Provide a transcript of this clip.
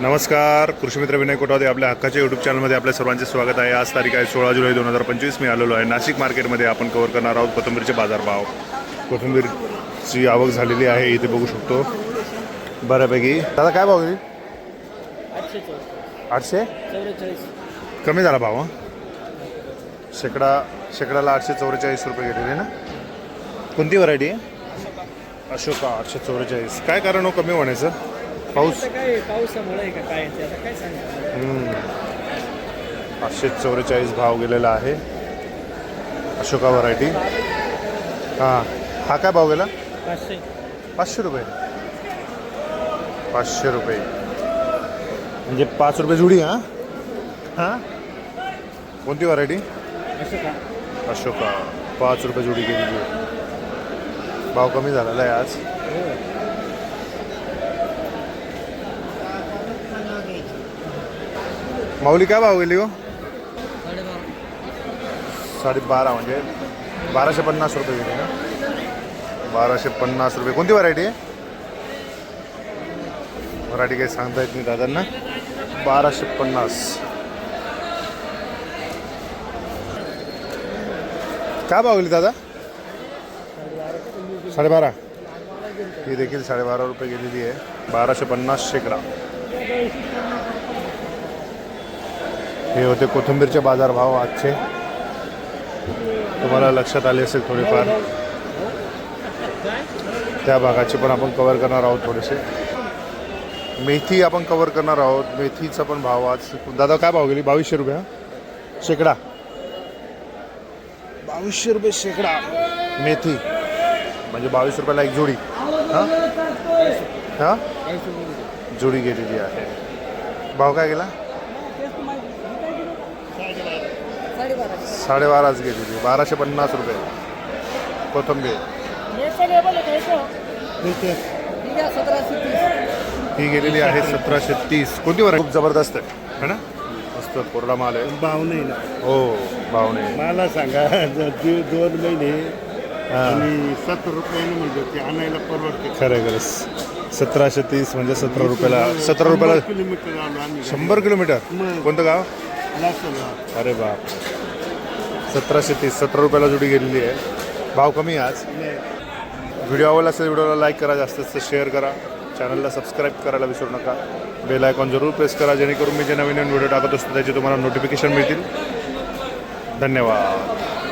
नमस्कार कृषीमित्र विनय कोटावदे आपल्या हक्काच्या यूट्यूब चॅनलमध्ये आपल्या सर्वांचे स्वागत आहे. आज तारीख आहे सोळा जुलै दोन हजार पंचवीस. मी आलेलो आहे नाशिक मार्केटमध्ये. आपण कव्हर करणार आहोत कोथंबीरचे बाजारभाव. कोथिंबीरची आवक झालेली आहे. इथे बघू शकतो. बऱ्यापैकी. दादा काय भाव गेली आठशे? आठशे चौवेचाळीस कमी झाला भाव शेकडा शेकडाला आठशे चौवेचाळीस रुपये गेलेले ना? कोणती व्हरायटी आहे? अशोका आठशे चौवेचाळीस. काय कारण हो कमी होण्याचं? पाऊस? आता काय पावसामुळे आहे का काय ते? आता काय सांगा पाचशे चौवेचाळीस भाव गेलेला आहे. अशोका व्हरायटी. हां. हा काय भाव गेला? पाचशे. पाचशे रुपये. पाचशे रुपये. म्हणजे पाच रुपये जुडी हां? हां? कोणती व्हरायटी? अशोका. पाच रुपये जुडी गेलेली आहे. भाव कमी झालेला आहे आज. माऊली काय भाव गेली हो? साडेबारा. म्हणजे बाराशे पन्नास रुपये गेली ना? बाराशे पन्नास रुपये. कोणती व्हरायटी आहे व्हरायटी काही सांगता येत नाही दादांना. बाराशे पन्नास. काय भाव गेली दादा? साडेबारा. ही देखील साडेबारा रुपये गेलेली आहे. बाराशे पन्नास शेकडा हे होते कोथिंबीरचे बाजारभाव आजचे. तुम्हाला लक्षात आले असेल थोडेफार. त्या भागाचे पण आपण कव्हर करणार आहोत थोडेसे. मेथी आपण कव्हर करणार आहोत. मेथीचा पण भाव आज. दादा काय भाव गेली? बावीसशे रुपये? शेकडा. बावीसशे रुपये शेकडा. मेथी. म्हणजे बावीस रुपयाला एक जोडी. हां? हां? जोडी गेलेली आहे. भाव काय गेला साडेबारा साडेबाराच गेलेली बाराशे पन्नास रुपये. कोथंबीर. ही गेलेली आहे सतराशे तीस. कोणती वर खूप जबरदस्त आहे. है ना? मस्त कोरडा माल आहे. भाव नाही ना. हो भाव नाही मला सांगा दोन महिने आणि सत्तर रुपयाने म्हणजे ते आणायला परवडते. खरं खरंच सतराशे तीस म्हणजे सतरा रुपयाला सतरा रुपयाला किलोमीटर आलो आम्ही. शंभर किलोमीटर. कोणतं गाव. अरे बाप सतराशे तीस सतरा रुपयाला जोडी गेलेली आहे. भाव कमी आज. व्हिडिओ आवडला असेल व्हिडिओला लाईक करा जास्तीत जास्त शेअर करा. चॅनलला सबस्क्राईब करायला विसरू नका. बेल आयकॉन जरूर प्रेस करा जेणेकरून मी जे नवीन नवीन व्हिडिओ टाकत असतो त्याचे तुम्हाला नोटिफिकेशन मिळतील. धन्यवाद.